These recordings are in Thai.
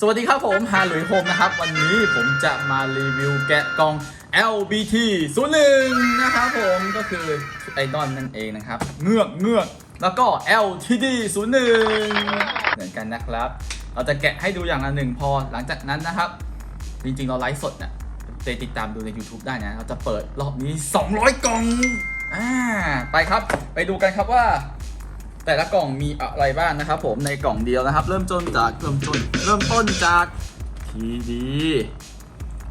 สวัสดีครับผมฮาหลุยโฮมนะครับ วันนี้ผมจะมารีวิวแกะกล่อง LBT 01นะครับผมก็คือไอดอลนั่นเองนะครับเงือกเงือกแล้วก็ LTD 01เหมือนกันนะครับ เราจะแกะให้ดูอย่างละหนึ่งพอหลังจากนั้นนะครับ จริงๆ เราไลฟ์สดน่ะไปติดตามดูใน YouTube ได้นะ เราจะเปิดรอบนี้ 200 กล่องอ่าไปครับ ไปดูกันครับว่า แต่ละกล่องมีอะไรบ้างนะครับผมในกล่องเดียวนะครับ เริ่มต้นจากเริ่มต้นเริ่มต้นจากทีดี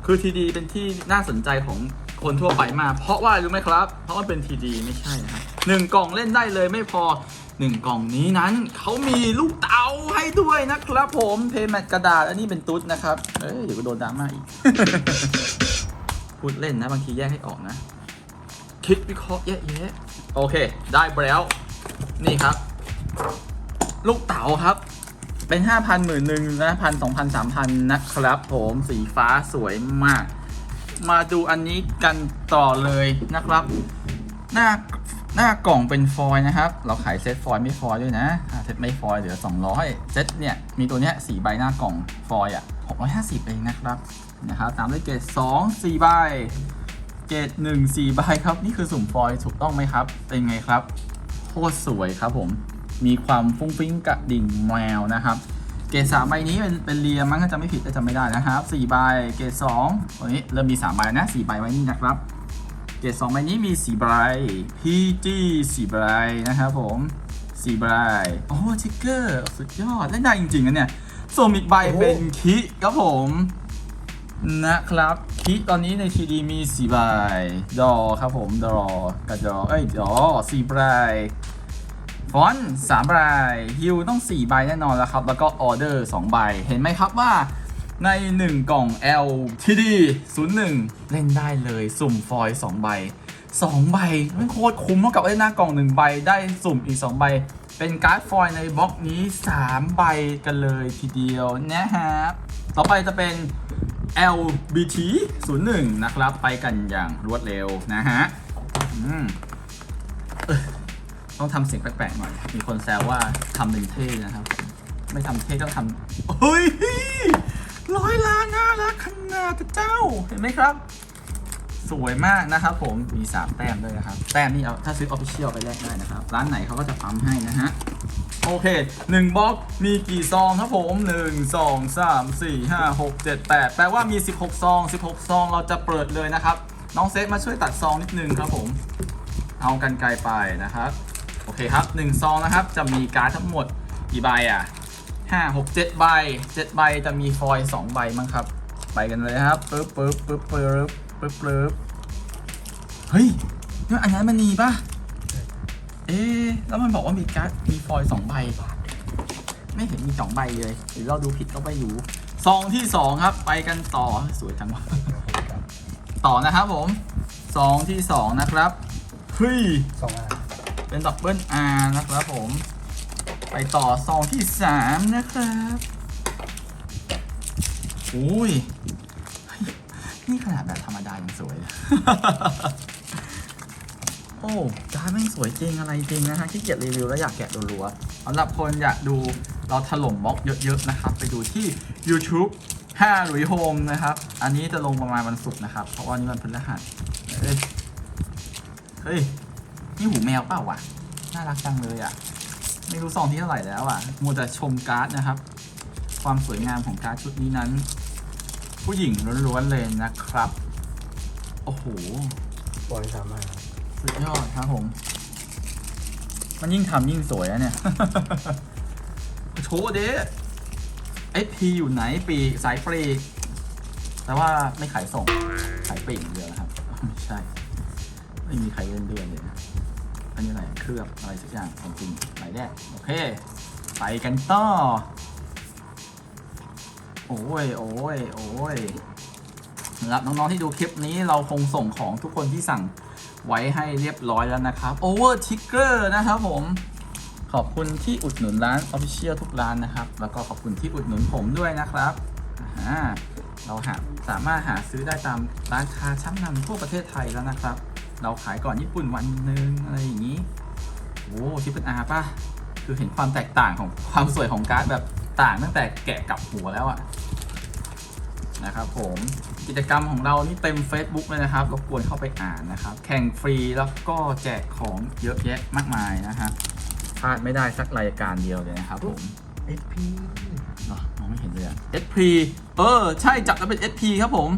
คือทีดีเป็นที่น่าสนใจของคนทั่วไปมากเพราะว่ารู้ไหมครับ เพราะมันเป็นทีดีไม่ใช่นะครับหนึ่งกล่องเล่นได้เลยไม่พอหนึ่งกล่องนี้นั้นเขามีลูกเต๋าให้ด้วยนะครับผมเพย์แมทกระดาษอันนี้เป็นตุ๊ดนะครับ เอ้ยเดี๋ยวก็โดนดราม่าอีก พูดเล่นนะบางทีแยกให้ออกนะ คิดวิเคราะห์แยะแยะโอเค ได้ไปแล้ว นี่ครับ ลูกเต๋าครับ เป็นห้าพันหมื่นหนึ่งนะพันสองพันสามพันนะครับผมสีฟ้าสวยมาก มาดูอันนี้กันต่อเลยนะครับ หน้าหน้ากล่องเป็นฟอยนะครับ เราขายเซตฟอยไม่ฟอยด้วยนะเซตไม่ฟอยเหลือ 200 เซตเนี่ย มีตัวเนี้ยสี่ใบหน้ากล่องฟอยล์อะ 650 เองนะครับนะครับตามด้วยเกรด2 4 ใบ เกรด1 4 ใบครับ นี่คือสุ่มฟอยถูกต้องไหมครับ เป็นไงครับ โคตรสวยครับผม มีความฟุ้งฟิ้งกระดิ่งแมวนะครับ เกรดสามใบนี้เป็นเป็นเรียมั้งถ้าจะไม่ผิดถ้าจำไม่ได้นะครับสี่ใบเกรดสองตัวนี้เริ่มมีสามใบนะสี่ใบไว้นี่นะครับ เกรดสองใบนี้มีสี่ใบ PG สี่ใบนะครับผมสี่ใบโอ้ทิกเกอร์สุดยอดเล่นได้จริงๆนะเนี่ยส่วนอีกใบเป็นคิครับผมนะครับคิตอนนี้ในทีดีมี4ใบดอครับผมดอกับดอเอ้ยดอสี่ใบ ฟอนต์สามใบฮิวต้อง 4 ใบแน่นอนแล้วครับ แล้วก็ออเดอร์2ใบ เห็นไหมครับว่าใน 1 กล่อง LTD 01 เล่นได้เลยสุ่มฟอยล์2ใบ 2 ใบไม่โคตรคุ้มเท่ากับเล่นหน้ากล่อง 1 ใบได้สุ่มอีก 2 ใบ เป็นการ์ดฟอยล์ในบล็อกนี้ 3 ใบกันเลยทีเดียวนะฮะต่อไปจะเป็น LBT 01 นะครับ ไปกันอย่างรวดเร็วนะฮะอืม ต้องทำเสียงแปลกๆหน่อย มีคนแซวว่าทำเป็นเท่นะครับ ไม่ทำเท่ต้องทำเฮ้ยร้อยล้านน่ารักขนาดเจ้า เห็นไหมครับ สวยมากนะครับผม มี3แต้มด้วยนะครับ แต้มนี่เอาถ้าซื้อออฟฟิเชียลไปแลกได้นะครับ ร้านไหนเขาก็จะปั๊มให้นะฮะ โอเค1บล็อกมีกี่ซองครับผม1 2 3 4 5 6 7 8แปดแปลว่ามี16ซอง16ซองเราจะเปิดเลยนะครับ น้องเซฟมาช่วยตัดซองนิดนึงครับผม เอากันไกลไปนะครับ โอเคครับ1ซองนะครับจะมีการ์ดทั้งหมดกี่ใบอะ5 6 7ใบ7ใบจะมีฟอยล์2ใบมั้งครับ ไปกันเลยครับปึ๊บปึ๊บปึ๊บปึ๊บปึ๊บปึ๊บเฮ้ยนี่อันนั้นมันนีปะเอ๊แล้วมันบอกว่ามีการ์ดมีฟอยล์สองใบ ไม่เห็นมีสองใบเลยหรือเราดูผิดก็ไปอยู่ซองที่สองครับ ไปกันต่อสวยจังวะต่อนะครับผมซองที่สองนะครับเฮ้ยสองอัน เป็นดับเบิลอาร์นะครับผม ไปต่อซองที่สามนะครับอ้ยเฮ้ย นี่ขนาดแบบธรรมดายังสวย โอ้การดแม่งสวยจริงอะไรจริงนะฮะขี้เกียจรีวิวแล้วอยากแกะรัวๆสำหรับคนอยากดูเราถล่มบล็อกเยอะๆนะครับ ไปดูที่ YouTube 5หลุยโฮมนะครับ อันนี้จะลงประมาณวันศุกร์นะครับ เพราะว่านี่มันพฤหัสเฮ้ย เฮ้ย นี่หูแมวเปล่าวะน่ารักจังเลยอะ ไม่รู้ซองที่เท่าไหร่แล้วอะ มัวแต่ชมการ์ดนะครับ ความสวยงามของการ์ดชุดนี้นั้น ผู้หญิงล้วนๆเลยนะครับ โอ้โห บอยสามอันสุดยอดครับผม มันยิ่งทำยิ่งสวยอะเนี่ย โชว์เด้เอพีอยู่ไหนปีกสายปรีกแต่ว่าไม่ขายส่ง ขายปลีกอย่างเดียวนะครับ ไม่ใช่ ไม่มีใครเล่นด้วยเลยนะ ลือบอะไรสักอย่างของจริงไหนแรกโอเค ไปกันต่อ โอ้ยโอ้ยโอ้ยสำหรับน้องๆที่ดูคลิปนี้เราคงส่งของทุกคนที่สั่งไว้ให้เรียบร้อยแล้วนะครับ Over Ticker นะครับผม ขอบคุณที่อุดหนุนร้าน Official ทุกร้านนะครับ แล้วก็ขอบคุณที่อุดหนุนผมด้วยนะครับเราหาสามารถหาซื้อได้ตามร้านค้าชั้นนำทั่วประเทศไทยแล้วนะครับ เราขายก่อนญี่ปุ่นวันหนึ่งอะไรอย่างนี้ โอ้ทิปเป็นอาป่ะ คือเห็นความแตกต่างของความสวยของการ์ดแบบต่างตั้งแต่แกะกลับหัวแล้วอะนะครับผมกิจกรรมของเรานี่เต็ม Facebook เลยนะครับ รบกวนเข้าไปอ่านนะครับ แข่งฟรีแล้วก็แจกของเยอะแยะมากมายนะฮะพลาดไม่ได้สักรายการเดียวเลยนะครับผมเอสพีเนาะมองไม่เห็นเลยอะ SP เออ ใช่จับแล้วเป็น SP ครับผม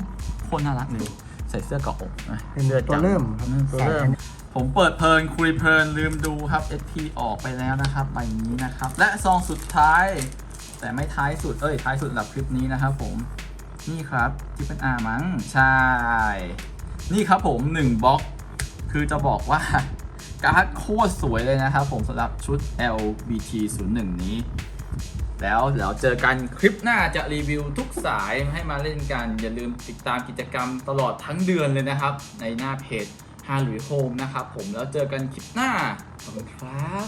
คนน่ารักเลยใส่เสื้อเกาะอกนะเป็นตัวเริ่มครับตัวใส่เริ่มอัน ผมเปิดเพลินคุยเพลินลืมดูครับ SP ออกไปแล้วนะครับใบนี้นะครับ และซองสุดท้าย แต่ไม่ท้ายสุดเอ้ยท้ายสุดสำหรับคลิปนี้นะครับผมนี่ครับที่เป็นอามั้งใช่ นี่ครับผม1บล็อกคือจะบอกว่าการ์ดโคตรสวยเลยนะครับผมสำหรับชุด LBT 01 นี้ แล้วเดี๋ยวเจอกันคลิปหน้าจะรีวิวทุกสายให้มาเล่นกัน อย่าลืมติดตามกิจกรรมตลอดทั้งเดือนเลยนะครับ ในหน้าเพจ ฮาหรือโฮมนะครับผมแล้วเจอกันคลิปหน้าขอบคุณครับ